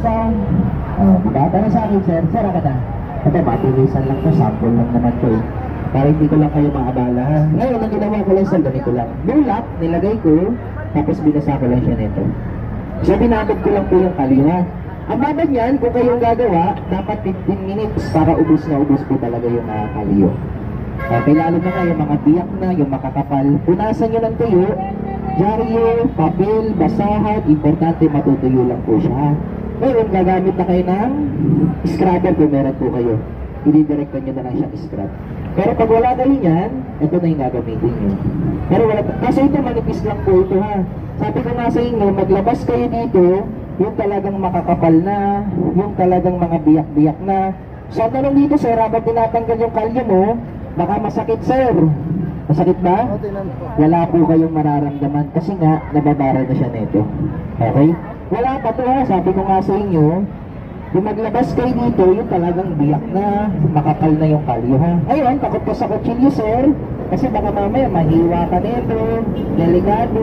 pa. Oh, diba? Tara sa akin, sir. Sir, ka na. Ito, mabilisan lang to. Sample lang naman to eh. Para hindi ko lang kayo maabala. Ngayon, ang ginawa ko lang, sir, ganito lang. Bulak, nilagay ko, tapos binasa ko lang siya nito. So, binabad ko lang po yung kaliwa. Ang babad niyan, kung kayong gagawa, dapat 15 minutes para ubus na ubus po talaga yung uh, kaliyo. Okay, lalo na kayo, mga biyak na, yung makakapal. Punasan nyo ng tuyo, dyaryo, papel, basahan, importante matutuyo lang po siya. Ngayon, gagamit na kayo ng scrubber kung meron po kayo. Ididirektan nyo na lang siya scrub. Pero pag wala kayo niyan, ito na yung gagamitin nyo. Pero wala, kasi ito manipis lang po ito ha. Sabi ko nga sa inyo, maglabas kayo dito, yung talagang makakapal na, yung talagang mga biyak-biyak na. So, ang tanong dito, sir, habang tinatanggal yung kalyo mo, baka masakit, sir. Masakit ba? Wala po kayong mararamdaman kasi nga nababara na siya nito. Okay? Wala pa to ha, sabi ko nga sa inyo, yung maglabas kayo dito, yung talagang biyak na, makapal na yung kalyo ha. Ayun, takot ka sa kutsilyo sir, kasi baka mamaya mahiwa ka nito, delikado,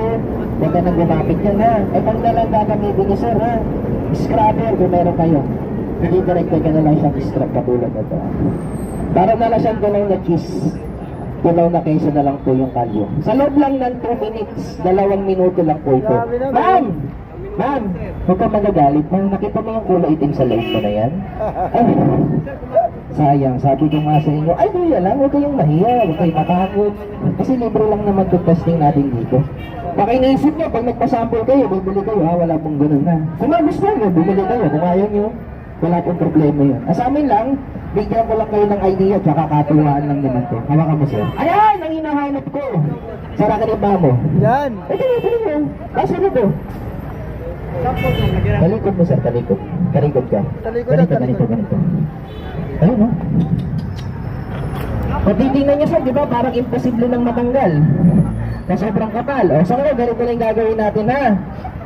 huwag ka nang gumamit yan ha. Eh pag na lang gagamitin niyo sir ha, scrubber kung meron kayo. Hindi direct ka na lang siyang scrub katulad na to. Para na lang siyang galaw na cheese tunaw na kaysa na lang po yung kalyo. Sa loob lang ng 2 minutes, dalawang minuto lang po ito. Ma'am! Ma'am! Huwag ka magagalit. Ma'am, nakita mo yung kulay itim sa loob mo na yan? Ay, sayang. Sabi ko nga sa inyo, ay, kuya lang, huwag kayong mahiya, huwag kayong matakot. Kasi libre lang naman ito testing natin dito. Baka iniisip nyo, pag nagpasample kayo, bumili kayo, ha, wala pong ganun na. Kung magustuhan nyo, bumili kayo. Kung ayaw nyo, wala pong problema yun. Ah, sa amin lang, bigyan ko lang kayo ng idea at saka katuwaan lang naman to. Hawakan mo sir. Ayan, ang hinahanap ko. Sara ka mo? Yan. Ito, ito, ito. Kaso nito. Talikod mo sir, talikod. Talikod ka. Talikod ganito, ganito, ganito. Ayun no? Pag titingnan niyo sir, di ba parang imposible nang matanggal. Na sobrang kapal. O, so ngayon, ganito lang gagawin natin ha.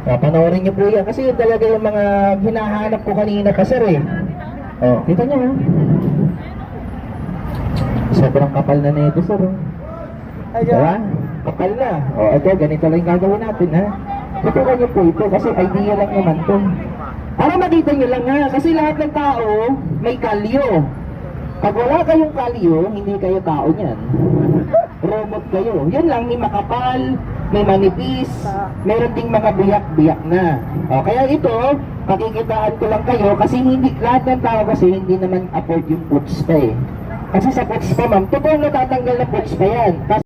O, panoorin niyo po yan. Kasi yun talaga yung mga hinahanap ko kanina pa sir eh. O, kita niyo ha. Sobrang kapal na na ito sir. oh. Diba? Kapal na. O, ito, ganito lang gagawin natin, ha? Tutukan niyo po ito kasi idea lang naman to. Para makita niyo lang ha, kasi lahat ng tao may kalyo. Pag wala kayong kalyo, hindi kayo tao niyan. Robot kayo. Yan lang, may makapal, may manipis, meron ding mga biyak-biyak na. O, kaya ito, pakikitaan ko lang kayo kasi hindi, lahat ng tao kasi hindi naman afford yung puts pa eh. Kasi sa puts pa ma'am, totoo natatanggal na puts pa yan.